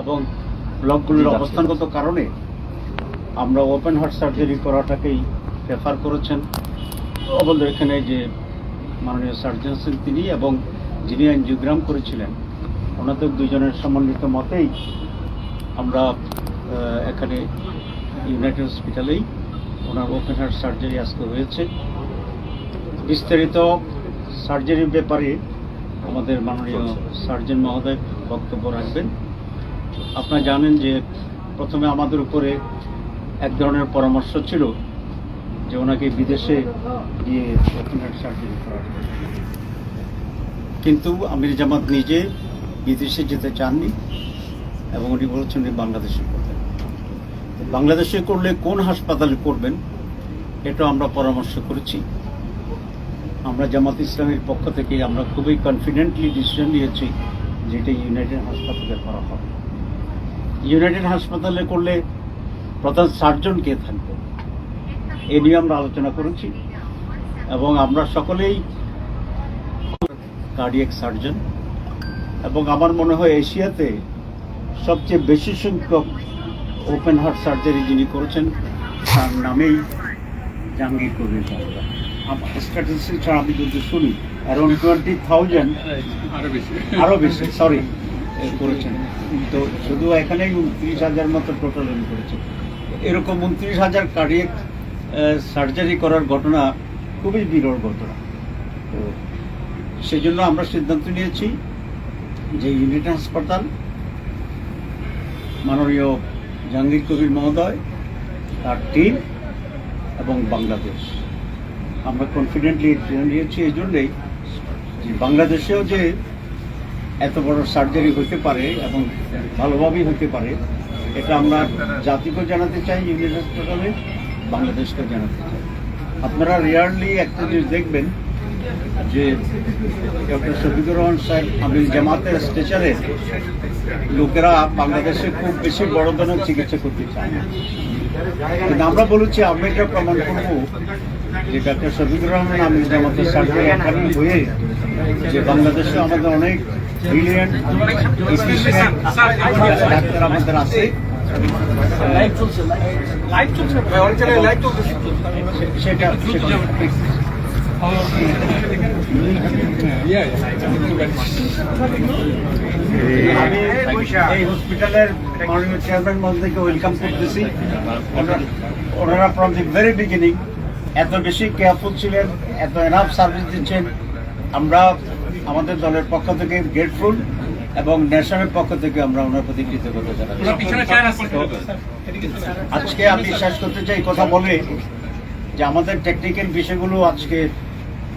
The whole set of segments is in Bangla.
এবং ব্লকগুলির অবস্থানগত কারণে আমরা ওপেন হার্ট সার্জারি করাটাকেই রেফার করেছেন। আমাদের এখানে যে মাননীয় সার্জন আছেন তিনি এবং যিনি এনজিওগ্রাম করেছিলেন ওনাদের দুজনের সমন্বিত মতেই আমরা এখানে ইউনাইটেড হসপিটালেই ওনার ওপেন হার্ট সার্জারি আজকে হয়েছে। বিস্তারিত সার্জারির ব্যাপারে আমাদের মাননীয় সার্জন মহোদয় বক্তব্য রাখবেন। আপনারা জানেন যে প্রথমে আমাদের উপরে এক ধরনের পরামর্শ ছিল যে ওনাকে বিদেশে গিয়ে কিন্তু আমির জামাত নিজে বিদেশে যেতে চাননি এবং উনি বলেছেন উনি বাংলাদেশে করবেন। বাংলাদেশে করলে কোন হাসপাতালে করবেন এটা আমরা পরামর্শ করেছি। আমরা জামাত ইসলামের পক্ষ থেকে আমরা খুবই কনফিডেন্টলি ডিসিশন নিয়েছি যেটা ইউনাইটেড হাসপাতালে করা হবে। ইউনাইটেড হাসপাতালে করলে প্রধান সার্জন কে থাকবে? এ নিয়ে আমরা আলোচনা করেছি। এবং আমরা সকলেই কার্ডিয়াক সার্জন এবং আমার মনে হয় এশিয়াতে সবচেয়ে বেশি সংখ্যক ওপেন হার্ট সার্জারি যিনি করেছেন তার নামেই জাহাঙ্গীর কবির বাংলা। আমার স্ট্যাটিস্টিক্স ছাড়া আমি যদি শুনি অ্যারাউন্ড টোয়েন্টি থাউজেন্ড আরও বেশি। আরও বেশি সরি করেছেন। তো শুধু এখানেই উনত্রিশ হাজার মতো টোটাল উনি করেছেন এরকম উনত্রিশ হাজার কার্ডিয়াক সার্জারি করার ঘটনা খুবই বিরল ঘটনা। তো সেই জন্য আমরা সিদ্ধান্ত নিয়েছি যে ইউনিট হাসপাতাল মাননীয় জাহাঙ্গীর কবির মহোদয়, তার টিম এবং বাংলাদেশ। আমরা কনফিডেন্টলি নিয়েছি এই জন্যেই যে বাংলাদেশেও যে এত বড় সার্জারি হতে পারে এবং ভালোভাবেই হতে পারে, এটা আমরা জাতিকেও জানাতে চাই ইউনিট হাসপাতালে, বাংলাদেশকেও জানাতে চাই। আপনারা রিয়ারলি একটা জিনিস দেখবেন যে ডক্টর শফিকুর রহমান সাহেব আমি জামাতের স্টেশনে, লোকেরা বাংলাদেশে খুব বেশি বড় ধরনের চিকিৎসা করতে চায় না। কিন্তু আমরা বলেছি আমরা এটা প্রমাণ করব যে ডাক্তার শফিকুর রহমান আমি আমাদের এখানে হয়ে যে বাংলাদেশে আমাদের অনেক ব্রিলিয়েন্ট ডাক্তার আমাদের আছে। সেটা সেটা এই হসপিটালের চেয়ারম্যান মহোদয়কে ওয়েলকাম করতেছি। ওনারা- ফ্রম দি ভেরি বিগিনিং এত বেশি কেয়ারফুল ছিলেন এত এনাফ সার্ভিস দিচ্ছেন। আমরা আমাদের দলের পক্ষ থেকে গ্রেটফুল এবং ন্যাশনের পক্ষ থেকে আমরা ওনার প্রতি কৃতজ্ঞতা আজকে আমি শেষ করতে চাই কথা বলে যে আমাদের টেকনিক্যাল বিষয়গুলো আজকে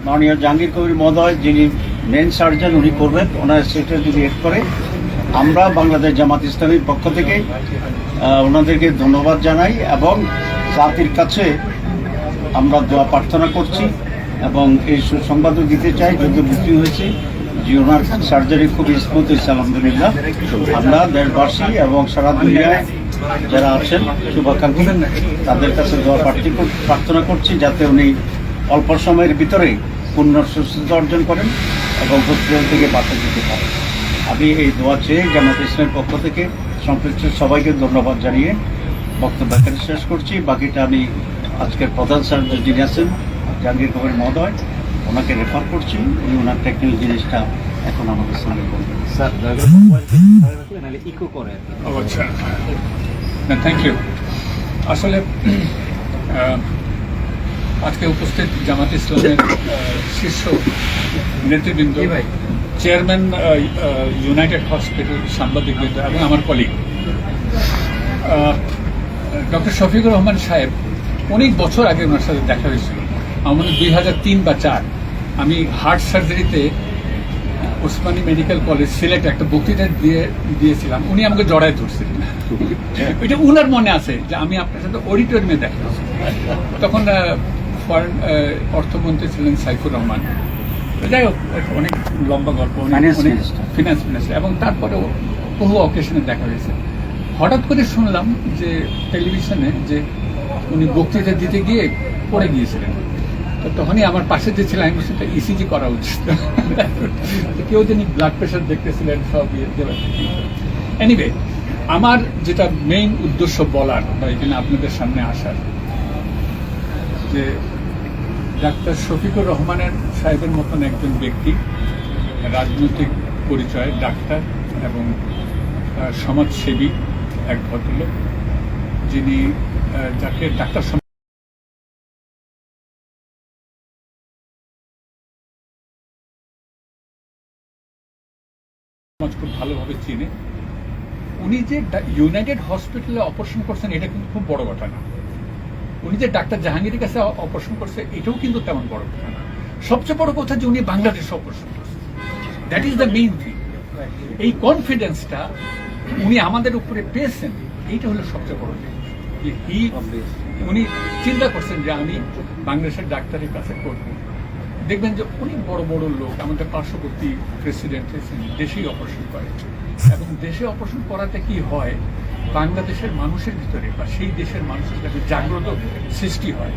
মাননীয় জাহাঙ্গীর কবির মহোদয়, যিনি মেন সার্জন উনি করবেন, ওনার সেটা যদি এড করে, আমরা বাংলাদেশ জামাত ইসলামীর পক্ষ থেকে ওনাদেরকে ধন্যবাদ জানাই এবং জাতির কাছে আমরা দোয়া প্রার্থনা করছি এবং এই সুসংবাদও দিতে চাই, যত মৃত্যু হয়েছে, যে ওনার সার্জারি খুব স্মুথ হয়েছে, আলহামদুলিল্লাহ। আমরা দেশবাসী এবং সারা দুনিয়ায় যারা আছেন, শুভাকাঙ্ক্ষী, তাদের কাছে দোয়া প্রার্থী প্রার্থনা করছি, যাতে উনি অল্প সময়ের ভিতরে পূর্ণ সুস্থতা অর্জন করেন এবং হসপিটাল থেকে বাঁচা যেতে পারেন। আমি এই দোয়া চেয়ে জামাত ইসলামের পক্ষ থেকে সম্পৃক্ত সবাইকে ধন্যবাদ জানিয়ে বক্তব্য এখানে শেষ করছি। বাকিটা আমি আজকের প্রধান সার্জন যিনি আছেন জাহাঙ্গীর কবির মহোদয় ওনাকে রেফার করছি। উনি ওনার টেকনিক্যাল জিনিসটা এখন আমাদের সঙ্গে বলবেন। স্যার ইকো করে ও আচ্ছা। থ্যাংক ইউ আসলে আজকে উপস্থিত জামাত ইসলামের শীর্ষ নেতৃবৃন্দ চেয়ারম্যান ইউনাইটেড হসপিটাল সাংবাদিকবৃন্দ এবং আমার কলিগ ডক্টর শফিকুর রহমান সাহেব অনেক বছর আগে ওনার সাথে দেখা হয়েছিল। আমার মনে দুই হাজার তিন বা চার আমি হার্ট সার্জারিতে ওসমানী মেডিকেল কলেজ সিলেটে একটা বক্তৃতা দিয়ে দিয়েছিলাম। উনি আমাকে জড়ায় ধরছিলেন এটা উনার মনে আছে যে আমি আপনার সাথে অডিটোরিয়ামে দেখা তখন ফরেন অর্থমন্ত্রী ছিলেন সাইফুর রহমান। যাই হোক অনেক লম্বা গল্প ফিনান্স মিনিস্টার এবং তারপরেও বহু অকেশনে দেখা হয়েছে। হঠাৎ করে শুনলাম যে টেলিভিশনে যে উনি বক্তৃতা দিতে গিয়ে পড়ে গিয়েছিলেন। তো তখনই আমার পাশে যে ছিলেন আমি বলছি ইসিজি করা উচিত। কেউ যিনি ব্লাড প্রেশার দেখতেছিলেন সব ইয়ে এনিওয়ে আমার যেটা মেইন উদ্দেশ্য বলার বা এখানে আপনাদের সামনে আসার যে ডাক্তার শফিকুর রহমানের সাহেবের মতন একজন ব্যক্তি, রাজনৈতিক পরিচয়, ডাক্তার এবং সমাজসেবী এক ভদ্রলোক, যিনি যাকে ডাক্তার সমাজ খুব ভালোভাবে চিনে। উনি যে ইউনাইটেড হসপিটালে অপারেশন করছেন, এটা কিন্তু খুব বড় কথা না উনি যে ডাক্তার জাহাঙ্গীরের কাছে অপারেশন করছে, এটাও কিন্তু তেমন বড় কথা না। সবচেয়ে বড় কথা যে উনি বাংলাদেশে অপারেশন করছেন that is the main thing এই কনফিডেন্সটা উনি আমাদের উপরে পেয়েছেন, এইটা হলো সবচেয়ে বড় যে হি উনি চিন্তা করছেন যে আমি বাংলাদেশের ডাক্তারের কাছে করব। দেখবেন যে অনেক বড় বড় লোক, আমাদের পার্শ্ববর্তী প্রেসিডেন্ট দেশেই অপারেশন করে। এবং দেশে অপারেশন করাতে কি হয় বাংলাদেশের মানুষের ভিতরে বা সেই দেশের মানুষের কাছে জাগ্রত সৃষ্টি হয়।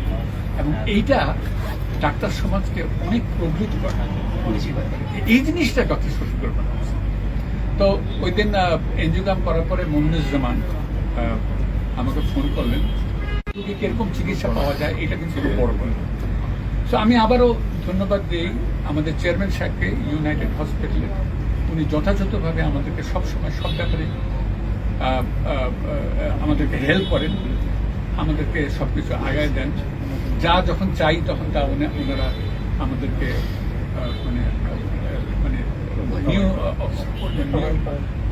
এবং এইটা ডাক্তার সমাজকে অনেক প্রবৃত করে। এই জিনিসটা ডক্টর শফিকুর রহমান তো ওই দিন এনজিওগ্রাম করার পরে মমিনুজ্জামান আমাকে ফোন করলেন। রোগী কীরকম চিকিৎসা পাওয়া যায়, এটা কিন্তু বড় বড়। তো আমি আবারও ধন্যবাদ দিই আমাদের চেয়ারম্যান সাহেবকে, ইউনাইটেড হসপিটালে। উনি যথাযথভাবে আমাদেরকে সবসময় সব ব্যাপারে আমাদেরকে হেল্প করেন, আমাদেরকে সব কিছু আগায় দেন। যা যখন চাই তখন তা ওনারা আমাদেরকে মানে মানে নিউ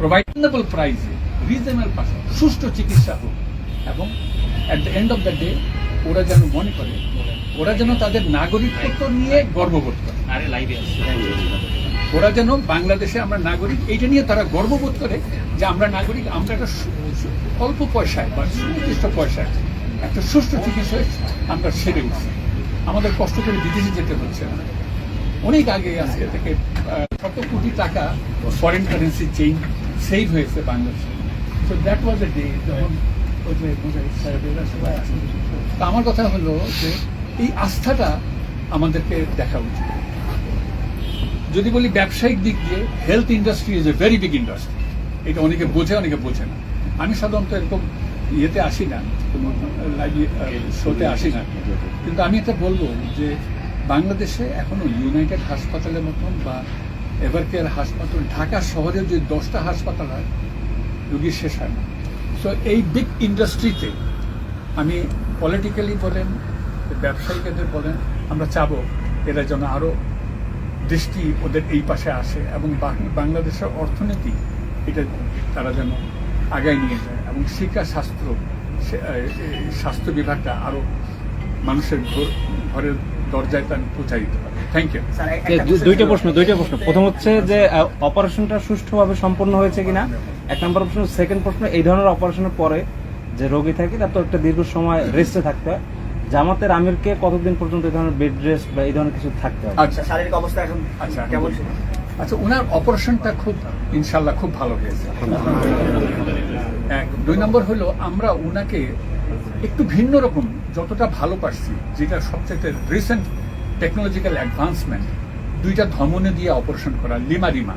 প্রোভাইডেবল প্রাইসে রিজনেবল পাশে সুষ্ঠু চিকিৎসা হোক। এবং at the end of the day ওরা যেন মনে করে, ওরা যেন তাদের নাগরিকত্ব নিয়ে গর্ববোধ করে। আরে লাইভে আসছে। ওরা যেন বাংলাদেশে আমরা নাগরিক, এইটা নিয়ে তারা গর্ববোধ করে যে আমরা নাগরিক, আমরা একটা অল্প পয়সায় বা সুনির্দিষ্ট পয়সায় একটা সুষ্ঠু চিকিৎসায় আমরা সেরে উঠছি। আমাদের কষ্ট করে বিদেশে যেতে হচ্ছে না। অনেক আগে আজকে থেকে শত কোটি টাকা ফরেন কারেন্সি চেঞ্জ সেভ হয়েছে বাংলাদেশে। So that was a day যখন। তো আমার কথা হলো যে এই আস্থাটা আমাদেরকে দেখা উচিত। যদি বলি ব্যবসায়িক দিক দিয়ে health industry is a very big industry এটা অনেকে বোঝে অনেকে বোঝে না। আমি সাধারণত এরকম ইয়েতে আসি না, কোনো লাইভ শোতে আসি না। কিন্তু আমি এটা বলব যে বাংলাদেশে এখনও ইউনাইটেড হাসপাতালের মতন বা এভার কেয়ার হাসপাতাল ঢাকা শহরে যে দশটা হাসপাতাল হয়, রুগী শেষ হয় না। সো এই বিগ ইন্ডাস্ট্রিতে আমি পলিটিক্যালি বলেন ব্যবসায়িকদের বলেন, আমরা চাবো এরা যেন আরও দৃষ্টি ওদের এই পাশে আসে এবং বাংলাদেশের অর্থনীতি এটা তারা যেন আগায় নিয়ে যায় এবং শিক্ষা শাস্ত্র সে- এ, এ, স্বাস্থ্য বিভাগটা আরও মানুষের ঘর- ঘরের দরজায় তার দিতে পারে। থ্যাংক ইউ দুইটা প্রশ্ন দুইটা প্রশ্ন। প্রথম হচ্ছে যে অপারেশনটা সুষ্ঠুভাবে সম্পন্ন হয়েছে কিনা? এক নম্বর প্রশ্ন। সেকেন্ড প্রশ্ন এই ধরনের অপারেশনের পরে যে রোগী থাকে তার তো একটা দীর্ঘ সময় রেস্টে থাকতে হয়। জামাতের আমিরকে কতদিন পর্যন্ত এই ধরনের বেড রেস্ট বা এই ধরনের কিছু থাকতে হয় আচ্ছা শারীরিক অবস্থা এখন আচ্ছা কেমন? আচ্ছা ওনার অপারেশনটা খুব ইনশাল্লাহ খুব ভালো হয়েছে। এক দুই নম্বর হলো আমরা ওনাকে একটু ভিন্ন রকম যতটা ভালো পারছি যেটা সবচেয়ে রিসেন্ট টেকনোলজিক্যাল অ্যাডভান্সমেন্ট দুইটা ধমনে দিয়ে অপারেশন করা লিমা রিমা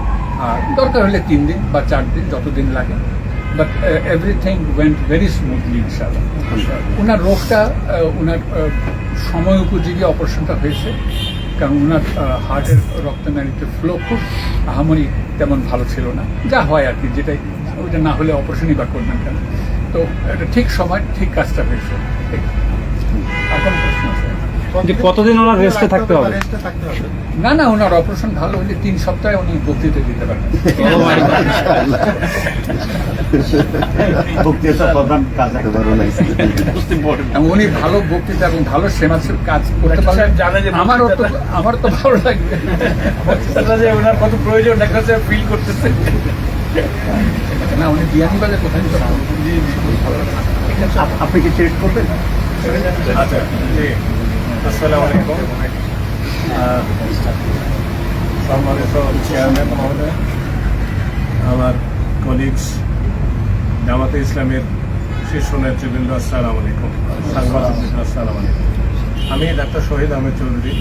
আর দরকার হলে তিন দিন বা চার দিন, যতদিন লাগে। But everything went very smoothly ইনশাল্লাহ ওনার রোগটা ওনার সময় উপযোগী অপারেশনটা হয়েছে, কারণ ওনার হার্টের রক্তনালীতে ফ্লো খুব, আহামরি তেমন ভালো ছিল না। যা হয় আর কি, যেটাই, ওইটা না হলে অপারেশনই বা করবেন কেন? তো, এটা ঠিক সময়, ঠিক কাজটা হয়েছে। কোনো প্রশ্ন আছে? যে কতদিন ওনার রেস্টে থাকতে হবে? না না ওনার অপারেশন ভালো হলে তিন সপ্তাহে উনি বক্তৃতা দিতে পারবেন উনি ভালো বক্তৃতা এবং ভালো সেমাসের কাজ করতে যে আমারও তো আমার তো ভালো লাগবে। ওনার কত প্রয়োজন দেখা ফিল করতেছে। না উনি বিয়ানীবাজার কোথায়? আপ- আপনি কি ট্রেড করবেন? আচ্ছা জি আসসালামু আলাইকুম। চেয়ারম্যান আমার কলিগস জামাতে ইসলামের শীর্ষ নেতৃবৃন্দ, আসসালামু আলাইকুম। সাংবাদিক আসসালামু আলাইকুম। আমি ডাক্তার শহীদ আহমেদ চৌধুরী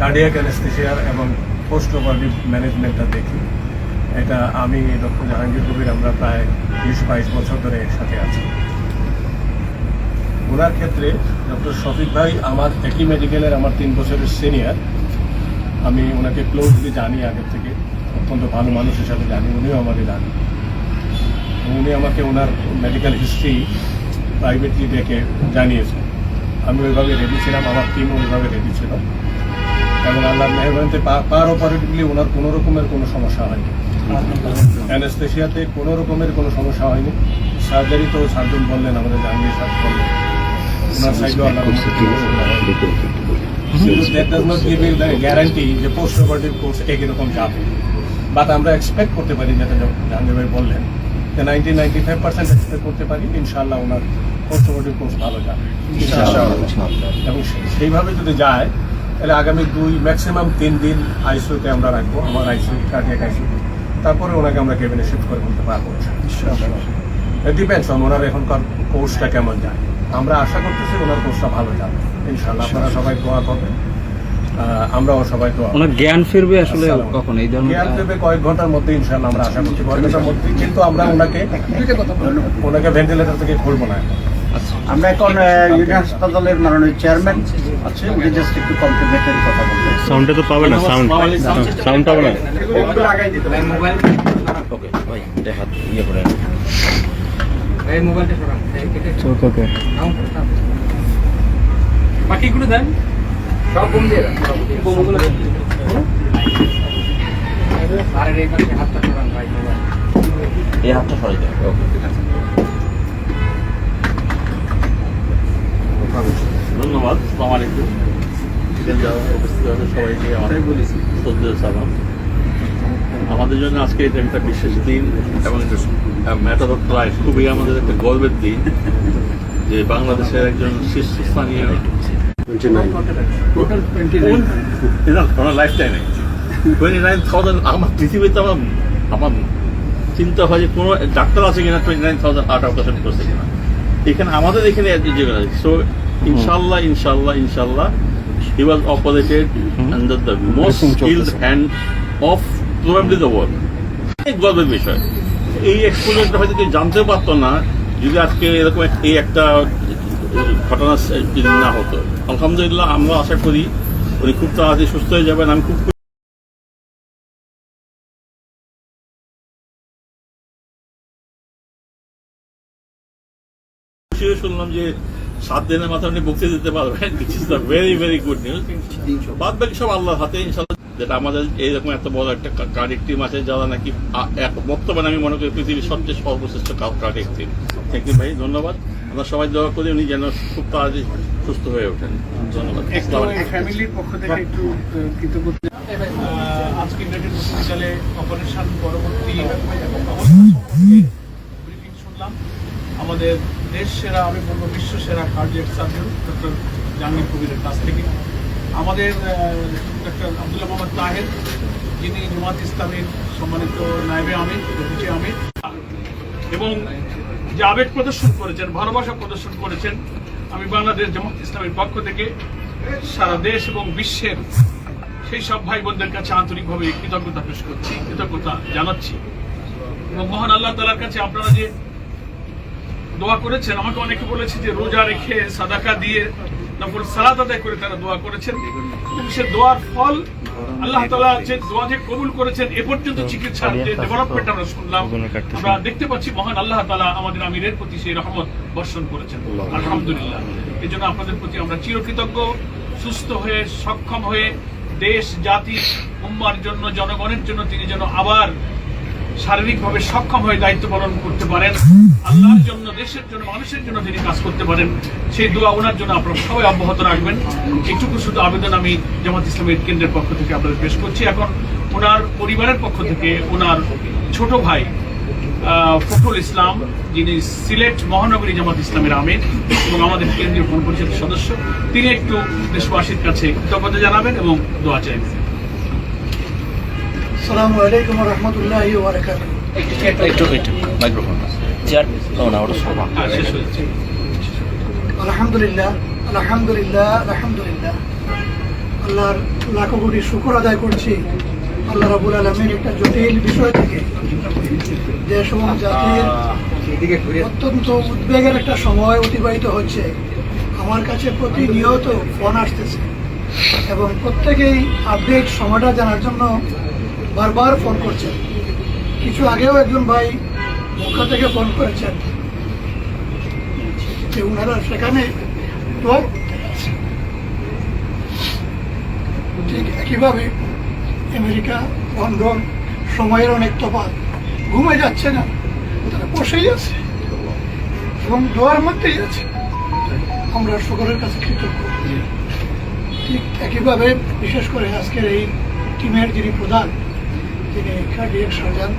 কার্ডিয়াক অ্যানেস্থেশিয়ার এবং পোস্ট অপারেটিভ ম্যানেজমেন্টটা দেখি। এটা আমি ডক্টর জাহাঙ্গীর কবির আমরা প্রায় বিশ বাইশ বছর ধরে একসাথে আছি। ওনার ক্ষেত্রে ডক্টর শফিক ভাই আমার একই মেডিকেলের আমার তিন বছরের সিনিয়র আমি ওনাকে ক্লোজলি জানি আগের থেকে, অত্যন্ত ভালো মানুষ হিসাবে জানি, উনিও আমাকে জানি উনি আমাকে ওনার মেডিকেল হিস্ট্রি প্রাইভেটলি ডেকে জানিয়েছেন। আমি ওইভাবে রেডি ছিলাম, আমার টিমও ওইভাবে রেডি ছিল। এবং আল্লাহ মেহরবানিতে পার অপারেটিভলি ওনার কোনো রকমের কোনো সমস্যা হয়নি। অ্যানেস্থেশিয়াতে কোনো রকমের কোনো সমস্যা হয়নি। সার্জারি তো সার্জন বললেন, আমাদের জাহাঙ্গীর সাহেব বললেন। গ্যারান্টি যে পোস্ট অপারেটিভ কোর্স একই যাবে। বাট আমরা এক্সপেক্ট করতে পারি যেটা জাহাঙ্গীর ভাই বললেন যে ninety ninety five percent expect করতে পারি ইনশাআল্লাহ ওনার পোস্ট অপারেটিভ কোর্স ভালো যাবে। এবং সেইভাবে যদি যায় তাহলে আগামী দুই ম্যাক্সিমাম তিন দিন আইসিউতে আমরা রাখব আমার আইসিউ কার্ডিয়াক আইসিউ তারপরে ওনাকে আমরা কেবিনে শিফট করে বলতে পারব ডিপেন্ডস অন ওনার এখনকার কোর্সটা কেমন যায়। আমরা আশা করতেছি ওনার কোর্সটা ভালো যাবে। ইনশাল্লাহ আপনারা সবাই দোয়া করবেন। আহ, আমরাও সবাই দোয়া করব। ওনার জ্ঞান ফিরবে আসলে। কখন এই ধরনের জ্ঞান দেবে কয়েক ঘণ্টার মধ্যে ইনশাল্লাহ আমরা আশা করছি কয়েক ঘণ্টার মধ্যে। কিন্তু আমরা ওনাকে ওনাকে ভেন্টিলেটর থেকে খুলবো না। আমরা এখন ইউনিয়ন হাসপাতালের মাননীয় চেয়ারম্যান আছে উনি জাস্ট একটু কমপ্লিমেন্টারি কথা বলবেন। সাউন্ডে তো পাবে না সাউন্ড সাউন্ড পাবে না। ওকে ভাই এটা হাত ইয়ে করে। ওকে বাকিগুলো দেন। সব বোম দিয়ে দেন। এই হাতটা সরাই ধন্যবাদ। সালাম আলাইকুম। সবাইকে আমার শ্রদ্ধেয় সালাম। আমাদের জন্য আজকে এটা একটা বিশেষ দিন এবং ম্যাটার অফ প্রাইস খুবই আমাদের একটা গর্বের দিন যে বাংলাদেশের একজন শীর্ষস্থানীয় লাইফ টাইমে টোয়েন্টি নাইন থাউজেন্ড আমার পৃথিবীতে আমার আমার চিন্তা হয় যে কোনো ডাক্তার আছে কিনা টোয়েন্টি নাইন থাউজেন্ড আট অপারেশন করছে কিনা। এখানে আমাদের এখানে সো ইনশাল্লাহ ইনশাল্লাহ ইনশাল্লাহ he was operated under the most skilled hand of probably the world অনেক গর্বের বিষয়। এই এক্সপোজারটা হয়তো কেউ জানতে পারতো না, যদি আজকে এরকম এই একটা ঘটনা যদি না হতো। আলহামদুলিল্লাহ, আমরা আশা করি উনি খুব তাড়াতাড়ি সুস্থ হয়ে যাবেন। আমি খুব শুনলাম যে সাত দিনের মাথায় উনি বক্তৃতা দিতে পারবেন। This is the very very good news বাদ বাকি সব আল্লাহর হাতে ইনশাল্লাহ যেটা আমাদের এইরকম এত বড় একটা কার্ডিক টিম আছে যারা নাকি বর্তমানে আমি মনে করি পৃথিবীর সবচেয়ে সর্বশ্রেষ্ঠ কার্ডিক টিম। থ্যাংক ইউ ভাই। ধন্যবাদ। আমরা সবাই দোয়া করি উনি যেন খুব তাড়াতাড়ি সুস্থ হয়ে ওঠেন। ধন্যবাদ। আসসালামু ফ্যামিলির পক্ষ থেকে একটু আহ, কৃতজ্ঞতা আহ, আজকে ইউনাইটেড হসপিটালে অপারেশন পরবর্তী ব্রিফিং শুনলাম। আমাদের দেশ সেরা আমি বলব বিশ্ব সেরা কার্ডিয়াক সার্জন ডক্টর জাহাঙ্গীর কবিরের কাছ থেকে। আমাদের ডক্টর আব্দুল্লাহ মোহাম্মদ তাহের, যিনি জমাত ইসলামের সম্মানিত নায়েবে আমির ডেপুটি আমির। এবং যে আবেগ প্রদর্শন করেছেন, ভালোবাসা প্রদর্শন করেছেন, আমি বাংলাদেশ জামাত ইসলামের পক্ষ থেকে সারা দেশ এবং বিশ্বের সেই সব ভাই বোনদের কাছে আন্তরিকভাবে কৃতজ্ঞতা পেশ করছি, কৃতজ্ঞতা জানাচ্ছি। এবং মহান আল্লাহ তালার কাছে আপনারা যে দোয়া করেছেন। আমাকে অনেকে বলেছে যে রোজা রেখে সাদাকা দিয়ে তারপর সালাত আদায় করে তারা দোয়া করেছেন। সে দোয়ার ফল আল্লাহ তালা যে দোয়া যে কবুল করেছেন এ পর্যন্ত চিকিৎসার যে ডেভেলপমেন্ট আমরা শুনলাম আমরা দেখতে পাচ্ছি মহান আল্লাহ তালা আমাদের আমিরের প্রতি সেই রহমত বর্ষণ করেছেন। আলহামদুলিল্লাহ। এই জন্য আপনাদের প্রতি আমরা চিরকৃতজ্ঞ সুস্থ হয়ে সক্ষম হয়ে দেশ জাতি উম্মার জন্য জনগণের জন্য তিনি যেন আবার শারীরিকভাবে সক্ষম হয়ে দায়িত্ব পালন করতে পারেন। আল্লাহর জন্য, দেশের জন্য, মানুষের জন্য তিনি কাজ করতে পারেন। সেই দোয়া ওনার জন্য আপনারা সবাই অব্যাহত রাখবেন। এইটুকু শুধু আবেদন আমি জামাত ইসলামের কেন্দ্রের পক্ষ থেকে আপনাদের পেশ করছি। এখন ওনার পরিবারের পক্ষ থেকে ওনার ছোট ভাই ফখরুল ইসলাম, যিনি সিলেট মহানগরী জামাত ইসলামের আমির এবং আমাদের কেন্দ্রীয় গণ পরিষদের সদস্য, তিনি একটু দেশবাসীর কাছে কৃতজ্ঞতা জানাবেন এবং দোয়া চাইবেন। আসসালামু আলাইকুম রহমতুল্লাহ একটু একটু মাইক্রোফোন। চেয়ার না ওটা হ্যাঁ, আলহামদুলিল্লাহ আলহামদুলিল্লাহ আলহামদুলিল্লাহ। আল্লাহর লাখো কোটি শুকর আদায় করছি। আল্লাহ রাবুল আলমীর একটা জটিল বিষয় থেকে দেশ এবং জাতির অত্যন্ত উদ্বেগের একটা সময় অতিবাহিত হচ্ছে। আমার কাছে প্রতিনিয়ত ফোন আসতেছে এবং প্রত্যেকেই আপডেট সময়টা জানার জন্য বারবার ফোন করছেন কিছু আগেও একজন ভাই মুখ থেকে ফোন করেছেন। যে ওনারা সেখানে ঠিক একইভাবে আমেরিকা, লন্ডন, সময়ের অনেক তফাৎ। ঘুমে যাচ্ছে না, তারা বসেই আছে এবং দোয়ার মধ্যেই আছে। আমরা সকলের কাছে কৃতজ্ঞ। ঠিক একইভাবে বিশেষ করে আজকের এই টিমের যিনি প্রধান তিনি কার্ডিয়াক সার্জন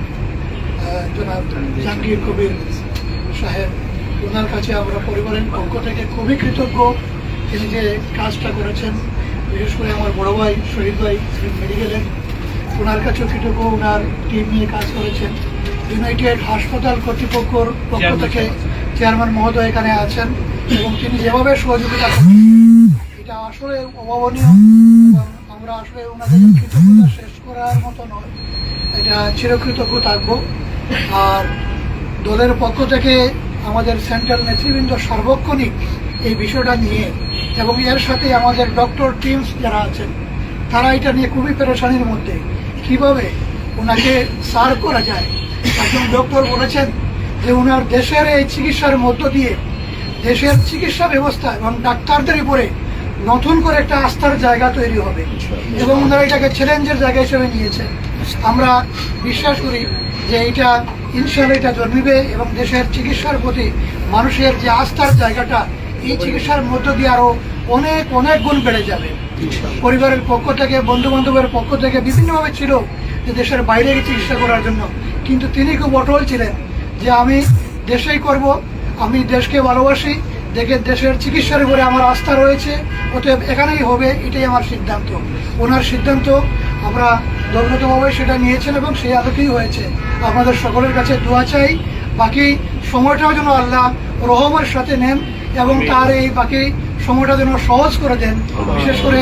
জনাব জাহাঙ্গীর কবির সাহেব ওনার কাছে আমরা পরিবারের পক্ষ থেকে খুবই কৃতজ্ঞ। তিনি যে কাজটা করেছেন বিশেষ করে আমার বড় ভাই শহীদ ভাই মেডিকেলের ওনার কাছেও কৃতজ্ঞ। ওনার টিম নিয়ে কাজ করেছেন। ইউনাইটেড হাসপাতাল কর্তৃপক্ষর পক্ষ থেকে চেয়ারম্যান মহোদয় এখানে আছেন এবং তিনি যেভাবে সহযোগিতা এটা আসলে অভাবনীয়। আমরা আসলে ওনাদের কৃতজ্ঞতা শেষ করার মতো নয়। চিরকৃতজ্ঞ থাকব আর দলের পক্ষ থেকে আমাদের সেন্ট্রাল নেতৃবৃন্দ সার্বক্ষণিক এই বিষয়টা নিয়ে এবং এর সাথে আমাদের ডক্টর টিমস যারা আছেন তারা এটা নিয়ে খুবই পেরেশানির মধ্যে। কীভাবে ওনাকে সার্ভ করা যায়? একজন ডক্টর বলেছেন যে ওনার দেশের এই চিকিৎসার মধ্য দিয়ে দেশের চিকিৎসা ব্যবস্থা এবং ডাক্তারদের উপরে নতুন করে একটা আস্থার জায়গা তৈরি হবে। এবং ওনারা এটাকে চ্যালেঞ্জের জায়গা হিসেবে নিয়েছেন। আমরা বিশ্বাস করি যে এটা ইনশাল্লাহ এটা জন্মিবে এবং দেশের চিকিৎসার প্রতি মানুষের যে আস্থার জায়গাটা এই চিকিৎসার মধ্য দিয়ে আরও অনেক অনেক গুণ বেড়ে যাবে। পরিবারের পক্ষ থেকে বন্ধু বান্ধবের পক্ষ থেকে বিভিন্নভাবে ছিল যে দেশের বাইরে গিয়ে চিকিৎসা করার জন্য। কিন্তু তিনি খুব অটল ছিলেন যে আমি দেশেই করব আমি দেশকে ভালোবাসি দেখে দেশের চিকিৎসার উপরে আমার আস্থা রয়েছে অতএব এখানেই হবে এটাই আমার সিদ্ধান্ত। ওনার সিদ্ধান্ত আমরা দলগতভাবে সেটা নিয়েছেন এবং সেই আলোকেই হয়েছে। আপনাদের সকলের কাছে দোয়া চাই বাকি সময়টাও যেন আল্লাহ রহমের সাথে নেন এবং তার এই বাকি সময়টা যেন সহজ করে দেন। বিশেষ করে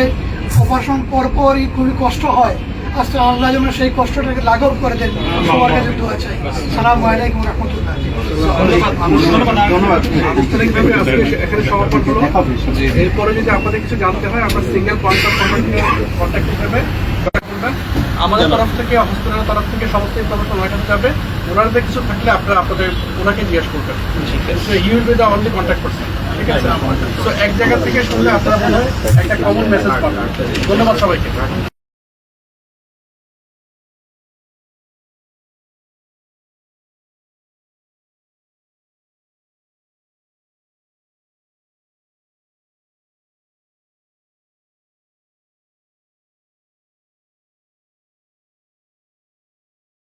অপারেশন পরপরই খুবই কষ্ট হয়। আজকে আল্লাহ যেন সেই কষ্টটাকে লাঘব করে দেন। সবার কাছে দোয়া চাই। সালাম আলাইকুম রহমতুল্লাহ। এরপরে যদি আপনাদের কিছু জানতে হয় আমরা সিঙ্গেল পয়েন্ট অফ কন্ট্যাক্ট হিসেবে আমাদের তরফ থেকে হসপিটালের তরফ থেকে সমস্ত ইনফরমেশন ওনার কাছে যাবে। ওনাদের কিছু থাকলে আপনারা আপনাদের ওনাকে জিজ্ঞেস করবেন। You will be the only contact person ঠিক আছে? তো এক জায়গা থেকে শুনলে আপনারা মনে হয় একটা কমন মেসেজ পাবেন। ধন্যবাদ সবাইকে।